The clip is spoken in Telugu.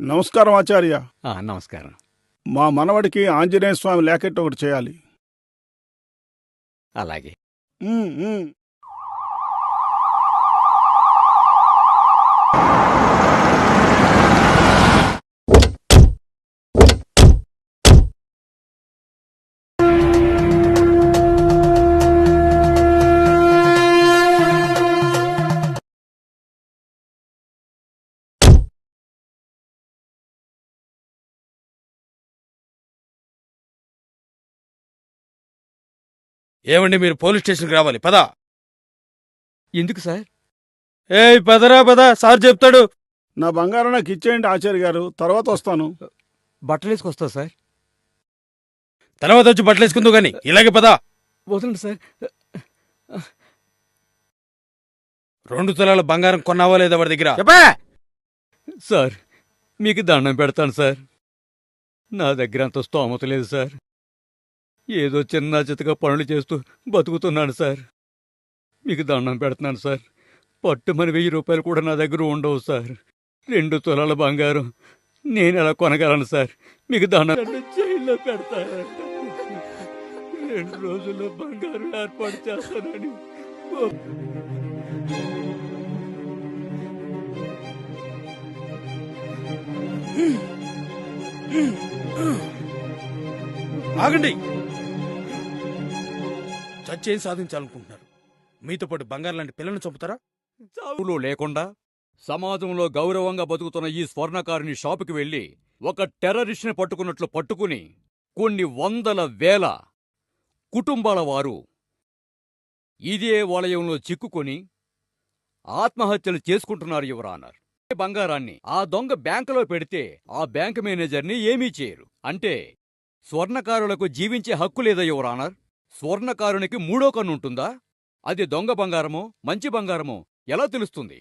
నమస్కారం ఆచార్య. నమస్కారం. మా మనవడికి ఆంజనేయ స్వామి లేకెట్ ఒకటి చేయాలి. అలాగే. ఏమండి మీరు పోలీస్ స్టేషన్కి రావాలి. పదా. ఎందుకు సార్? ఏయ్ పదరా పద. సార్ చెప్తాడు. నా బంగారం నాకు ఇచ్చేయండి ఆచార్య గారు. తర్వాత వస్తాను. బట్టలు వేసుకొస్తా సార్. తర్వాత వచ్చి బట్టలు వేసుకుందు గాని. ఇలాగే పదా. వదలండి సార్. రెండు తులాల బంగారం కొన్నావా లేదా వాడి దగ్గర? సార్ మీకు దండం పెడతాను సార్. నా దగ్గర అంత స్తోమత లేదు సార్. ఏదో చిన్న చితగా పనులు చేస్తూ బతుకుతున్నాను సార్. మీకు దండం పెడుతున్నాను సార్. పట్టుమని వెయ్యి రూపాయలు కూడా నా దగ్గర ఉండవు సార్. రెండు తులాల బంగారం నేను ఎలా కొనగలను సార్? మీకు దండం నన్ను జైల్లో పెడతారంట రెండు రోజుల్లో బంగారం ఏర్పాటు చేస్తానని. ఆగండి. సత్యం సాధించాలనుకుంటున్నారు. మీతో పాటు బంగారం లాంటి పిల్లల్ని చంపుతారా? చావులు లేకుండా సమాజంలో గౌరవంగా బతుకుతున్న ఈ స్వర్ణకారుని షాపుకి వెళ్ళి ఒక టెర్రరిస్ట్ని పట్టుకున్నట్లు పట్టుకుని కొన్ని వందల వేల కుటుంబాల వారు ఇదే వలయంలో చిక్కుకొని ఆత్మహత్యలు చేసుకుంటున్నారు యువరానర్ బంగారాన్ని ఆ దొంగ బ్యాంకులో పెడితే ఆ బ్యాంకు మేనేజర్ని ఏమీ చేయరు. అంటే స్వర్ణకారులకు జీవించే హక్కు లేదా యువరానర్ స్వర్ణకారునికి మూడో కన్నుంటుందా? అది దొంగ బంగారమో మంచి బంగారమో ఎలా తెలుస్తుంది?